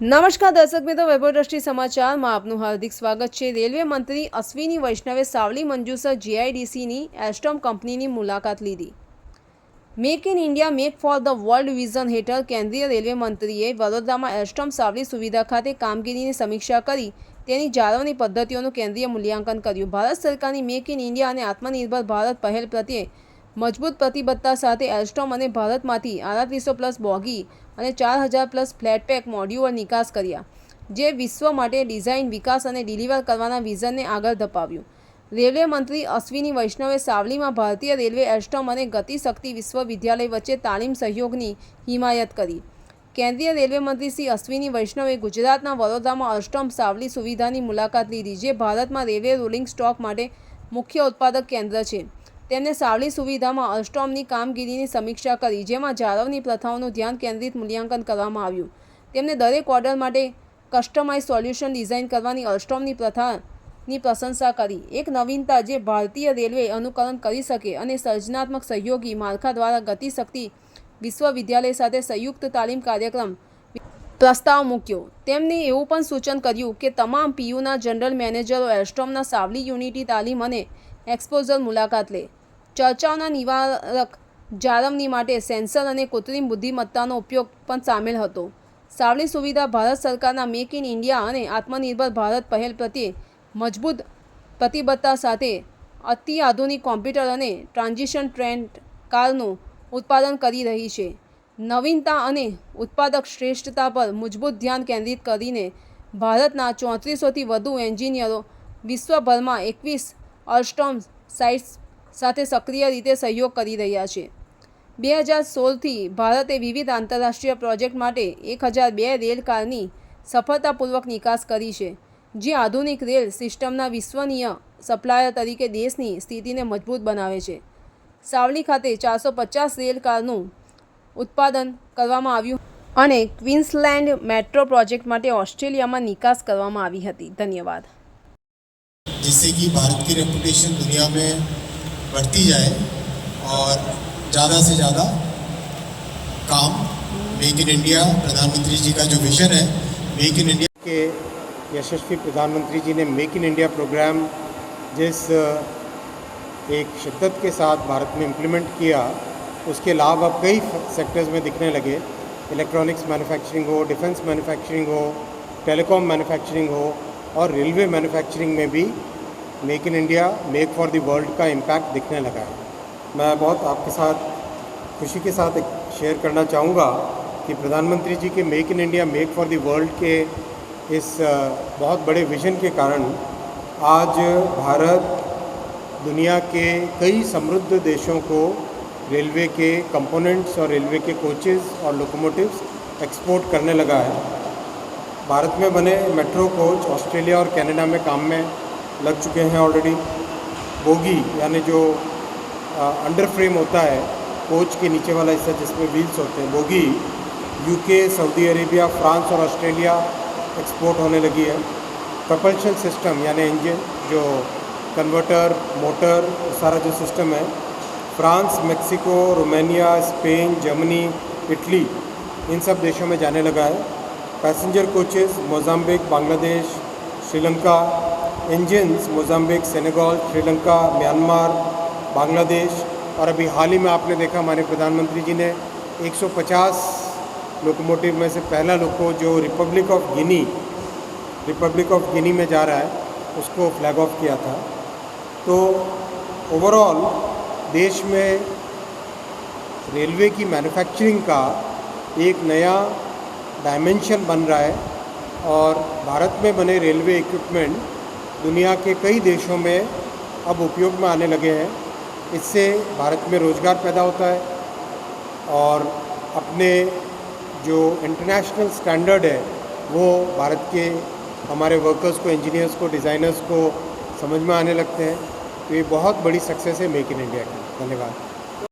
નમસ્કાર દર્શક મિત્રો, વૈભવ દ્રષ્ટિ સમાચારમાં આપનું હાર્દિક સ્વાગત છે. રેલવે મંત્રી અશ્વિની વૈષ્ણવે સાવલી મંજુસર જીઆઈડીસીની એસ્ટોમ કંપનીની મુલાકાત લીધી. Make in India, make for the world vision હેઠળ કેન્દ્રીય રેલવે મંત્રીએ વડોદરામાં એસ્ટોમ સાવલી સુવિધા ખાતે કામગીરીની સમીક્ષા કરી, તેની જાળવણી પદ્ધતિઓનું કેન્દ્રીય મૂલ્યાંકન કર્યું. ભારત સરકારની મેક ઇન ઇન્ડિયા અને આત્મનિર્ભર ભારત પહેલ પ્રત્યે મજબૂત પ્રતિબદ્ધતા સાથે એલ્સ્ટોમ અને ભારતમાંથી આડત્રીસો પ્લસ બોગી અને ચાર હજાર પ્લસ ફ્લેટપેક મોડ્યુઅલ નિકાસ કર્યા, જે વિશ્વ માટે ડિઝાઇન, વિકાસ અને ડિલિવર કરવાના વિઝનને આગળ ધપાવ્યું. રેલવે મંત્રી અશ્વિની વૈષ્ણવે સાવલીમાં ભારતીય રેલવે એસ્ટોમ અને ગતિશક્તિ વિશ્વવિદ્યાલય વચ્ચે તાલીમ સહયોગની હિમાયત કરી. કેન્દ્રીય રેલવે મંત્રી શ્રી અશ્વિની વૈષ્ણવે ગુજરાતના વડોદરામાં અષ્ટમ સાવલી સુવિધાની મુલાકાત લીધી, જે ભારતમાં રેલવે રોલિંગ સ્ટોક માટે મુખ્ય ઉત્પાદક કેન્દ્ર છે. તેમણે સાવલી સુવિધામાં અસ્ટોમની કામગીરીની સમીક્ષા કરી, જેમાં જાળવણી પ્રથાઓનું ધ્યાન કેન્દ્રિત મૂલ્યાંકન કરવામાં આવ્યું. તેમણે દરેક ઓર્ડર માટે કસ્ટમાઇઝ સોલ્યુશન ડિઝાઇન કરવાની અસ્ટોમની પ્રથાની પ્રશંસા કરી. એક નવીનતા જે ભારતીય રેલવે અનુકરણ કરી શકે અને સર્જનાત્મક સહયોગી માળખા દ્વારા ગતિશક્તિ વિશ્વવિદ્યાલય સાથે સંયુક્ત તાલીમ કાર્યક્રમ પ્રસ્તાવ મૂક્યો. તેમણે એવું પણ સૂચન કર્યું કે તમામ પીયુના જનરલ મેનેજરો એસ્ટ્રોમના સાવલી યુનિટી તાલીમ અને એક્સપોઝર મુલાકાત લે. ચર્ચાઓના નિવારક જાળવણી માટે સેન્સર અને કૃત્રિમ બુદ્ધિમત્તાનો ઉપયોગ પણ સામેલ હતો. સાવલી સુવિધા ભારત સરકારના મેક ઇન ઇન્ડિયા અને આત્મનિર્ભર ભારત પહેલ પ્રત્યે મજબૂત પ્રતિબદ્ધતા સાથે અતિ આધુનિક કોમ્પ્યુટર અને ટ્રાન્ઝિશન ટ્રેન્ડ કારનું ઉત્પાદન કરી રહી છે. નવીનતા અને ઉત્પાદક શ્રેષ્ઠતા પર મજબૂત ધ્યાન કેન્દ્રિત કરીને ભારતના ચોત્રીસોથી વધુ એન્જિનિયરો વિશ્વભરમાં એકવીસ અલ્સ્ટોમ સાઇટ્સ સાથે સક્રિય રીતે સહયોગ કરી રહ્યા છે. બે હજાર સોળથી ભારતે વિવિધ આંતરરાષ્ટ્રીય પ્રોજેક્ટ માટે એક હજાર બે રેલ કારની સફળતાપૂર્વક નિકાસ કરી છે, જે આધુનિક રેલ સિસ્ટમના વિશ્વનીય સપ્લાયર તરીકે દેશની સ્થિતિને મજબૂત બનાવે છે. સાવલી ખાતે ચારસો પચાસ રેલ કારનું ઉત્પાદન કરવામાં આવ્યું અને ક્વીન્સલેન્ડ મેટ્રો પ્રોજેક્ટ માટે ઓસ્ટ્રેલિયામાં નિકાસ કરવામાં આવી હતી. ધન્યવાદ. જૈસે કે ભારત કી રેપ્યુટેશન દુનિયા મેં बढ़ती जाए और ज़्यादा से ज़्यादा काम मेक इन इंडिया प्रधानमंत्री जी का जो विजन है, मेक इन इंडिया के यशस्वी प्रधानमंत्री जी ने मेक इन इंडिया प्रोग्राम जिस एक शिद्दत के साथ भारत में इम्प्लीमेंट किया, उसके लाभ अब कई सेक्टर्स में दिखने लगे। इलेक्ट्रॉनिक्स मैन्युफैक्चरिंग हो डिफेंस मैन्युफैक्चरिंग हो टेलीकॉम मैन्युफैक्चरिंग हो और रेलवे मैन्युफैक्चरिंग में भी make in India, make for the world का इम्पैक्ट दिखने लगा है। मैं बहुत आपके साथ, खुशी के साथ शेयर करना चाहूँगा कि प्रधानमंत्री जी के make in India, make for the world के इस बहुत बड़े विजन के कारण आज भारत दुनिया के कई समृद्ध देशों को रेलवे के कंपोनेंट्स और रेलवे के कोचेज़ और लोकोमोटिव्स एक्सपोर्ट करने लगा है। भारत में बने मेट्रो कोच ऑस्ट्रेलिया और कनाडा में काम में लग चुके हैं ऑलरेडी बोगी, यानी जो अंडर फ्रेम होता है, कोच के नीचे वाला हिस्सा जिसमें व्हील्स होते हैं, bogie UK Saudi Arabia France और ऑस्ट्रेलिया एक्सपोर्ट होने लगी है। प्रपल्शन सिस्टम यानी इंजन जो कन्वर्टर मोटर सारा जो सिस्टम है France Mexico Romania Spain Germany Italy इन सब देशों में जाने लगा है। Passenger coaches Mozambique Bangladesh Sri Lanka engines Mozambique Senegal Sri Lanka Myanmar Bangladesh और अभी हाल ही में आपने देखा हमारे प्रधानमंत्री जी ने 150 लोकोमोटिव में से पहला लोको जो republic of Guinea republic of Guinea में जा रहा है, उसको फ्लैग ऑफ़ किया था। तो ओवरऑल देश में रेलवे की मैन्युफैक्चरिंग का एक नया डायमेंशन बन रहा है और भारत में बने रेलवे इक्विपमेंट दुनिया के कई देशों में अब उपयोग में आने लगे हैं। इससे भारत में रोज़गार पैदा होता है और अपने जो इंटरनेशनल स्टैंडर्ड है, वो भारत के हमारे वर्कर्स को इंजीनियर्स को डिज़ाइनर्स को समझ में आने लगते हैं। तो ये बहुत बड़ी सक्सेस है मेक इन इंडिया की। धन्यवाद।